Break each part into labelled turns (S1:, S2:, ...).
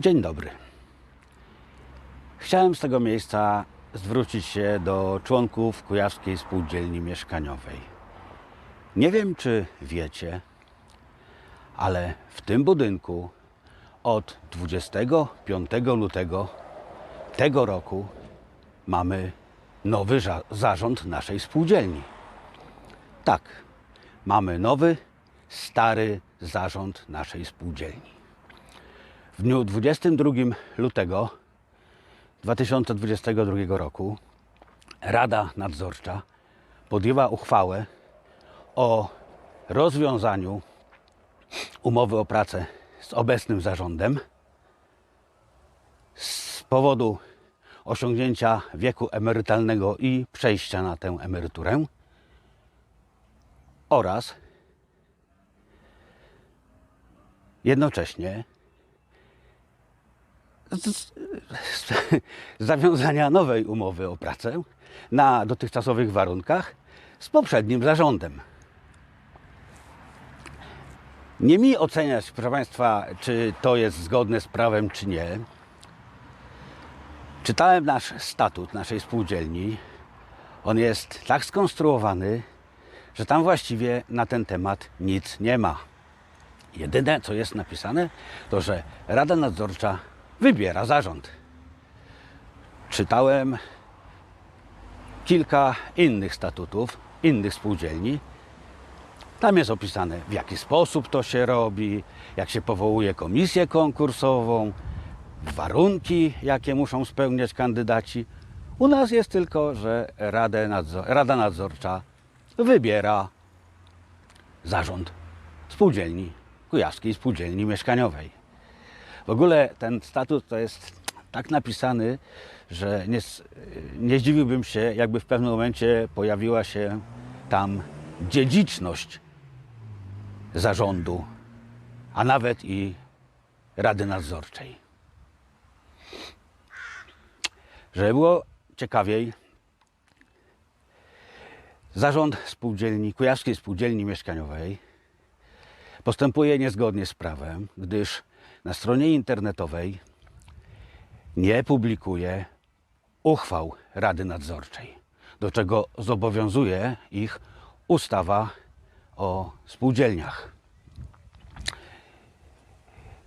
S1: Dzień dobry. Chciałem z tego miejsca zwrócić się do członków Kujawskiej Spółdzielni Mieszkaniowej. Nie wiem, czy wiecie, ale w tym budynku od 25 lutego tego roku mamy nowy zarząd naszej spółdzielni. Tak, mamy nowy, stary zarząd naszej spółdzielni. W dniu 22 lutego 2022 roku Rada Nadzorcza podjęła uchwałę o rozwiązaniu umowy o pracę z obecnym zarządem z powodu osiągnięcia wieku emerytalnego i przejścia na tę emeryturę oraz jednocześnie zawiązania nowej umowy o pracę na dotychczasowych warunkach z poprzednim zarządem. Nie mi oceniać, proszę Państwa, czy to jest zgodne z prawem, czy nie. Czytałem nasz statut naszej spółdzielni. On jest tak skonstruowany, że tam właściwie na ten temat nic nie ma. Jedyne, co jest napisane, to że Rada Nadzorcza wybiera zarząd. Czytałem kilka innych statutów, innych spółdzielni. Tam jest opisane, w jaki sposób to się robi, jak się powołuje komisję konkursową, warunki, jakie muszą spełniać kandydaci. U nas jest tylko, że Nadzor- Rada Nadzorcza wybiera zarząd spółdzielni, Kujawskiej Spółdzielni Mieszkaniowej. W ogóle ten statut to jest tak napisany, że nie, nie zdziwiłbym się, jakby w pewnym momencie pojawiła się tam dziedziczność zarządu, a nawet i Rady Nadzorczej. Żeby było ciekawiej, zarząd spółdzielni, Kujawskiej Spółdzielni Mieszkaniowej postępuje niezgodnie z prawem, gdyż na stronie internetowej nie publikuje uchwał Rady Nadzorczej, do czego zobowiązuje ich ustawa o spółdzielniach.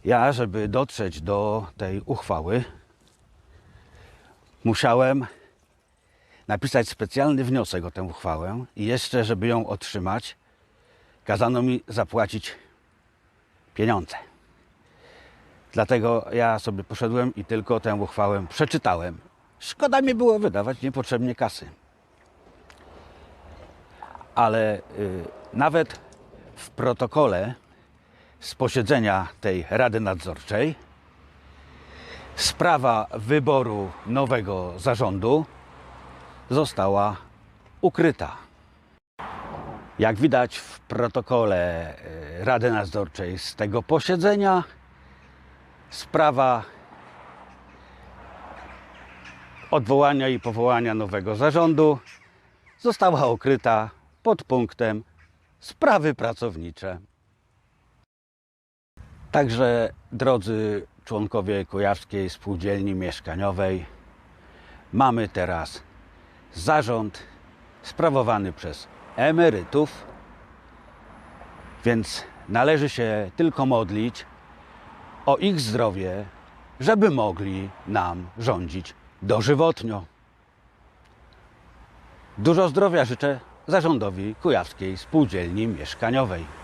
S1: Ja, żeby dotrzeć do tej uchwały, musiałem napisać specjalny wniosek o tę uchwałę i jeszcze, żeby ją otrzymać, kazano mi zapłacić pieniądze. Dlatego ja sobie poszedłem i tylko tę uchwałę przeczytałem. Szkoda mi było wydawać niepotrzebnie kasy. Ale y, nawet w protokole z posiedzenia tej Rady Nadzorczej sprawa wyboru nowego zarządu została ukryta. Jak widać w protokole y, Rady Nadzorczej z tego posiedzenia, sprawa odwołania i powołania nowego zarządu została ukryta pod punktem sprawy pracownicze. Także, drodzy członkowie Kujawskiej Spółdzielni Mieszkaniowej, mamy teraz zarząd sprawowany przez emerytów, więc należy się tylko modlić o ich zdrowie, żeby mogli nam rządzić dożywotnio. Dużo zdrowia życzę zarządowi Kujawskiej Spółdzielni Mieszkaniowej.